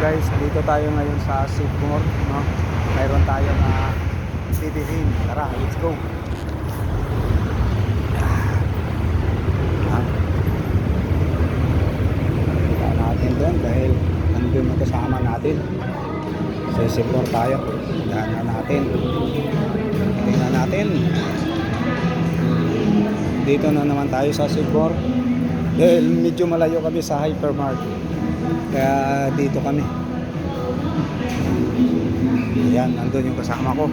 guys, dito tayo ngayon sa Sigmore, no? Mayroon tayo na bibilhin. Tara, let's go. Ah. Punta natin doon dahil nandun na kasama natin. Sa Sigmore tayo. Dahan na natin. Tingnan natin. Dito na naman tayo sa Sigmore. Dahil medyo malayo kami sa hypermarket. Kaya dito kami. Ayan, nandun yung kasama ko.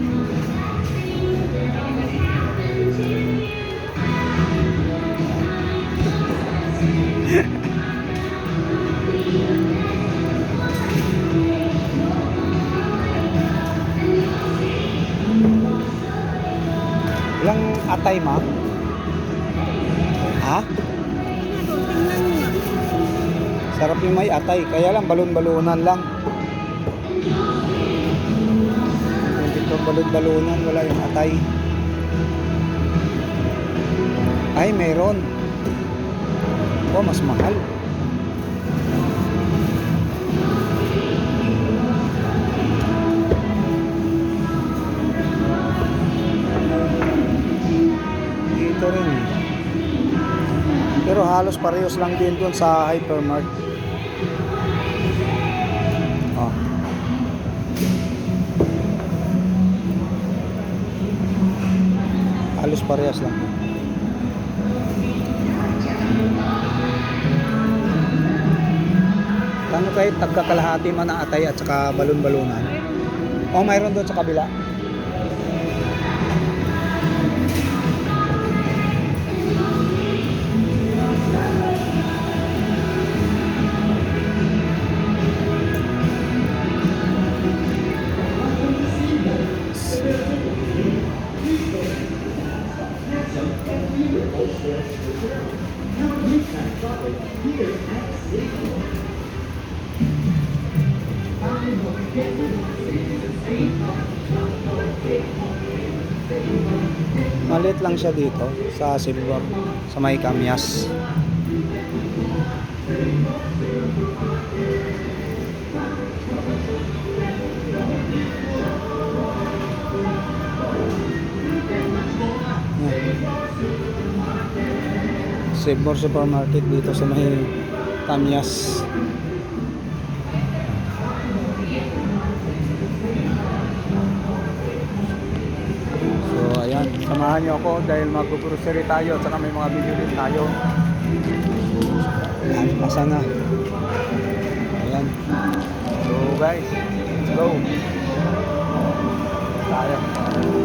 Ilang atay ma? Ha? Sarap yung may atay, kaya lang balon-balunan lang. Hindi ko balon-balunan, wala yung atay. Ay, meron. Oh, mas mahal. Dito rin. Pero halos parehos lang din doon sa hypermart. Oh. Halos parehas lang. Kano kahit tagkakalahati man ang atay at saka balon-balunan? O mayroon doon sa kabila? Malit lang siya dito sa Silver, sa may Kamyas. Silver Supermarket dito sa may Kamyas. So ayan, samahan niyo ako dahil mag-grocery tayo at saka may mga bibili tayo. Ayan, asa na. Ayan. So guys, let's go. Tayo.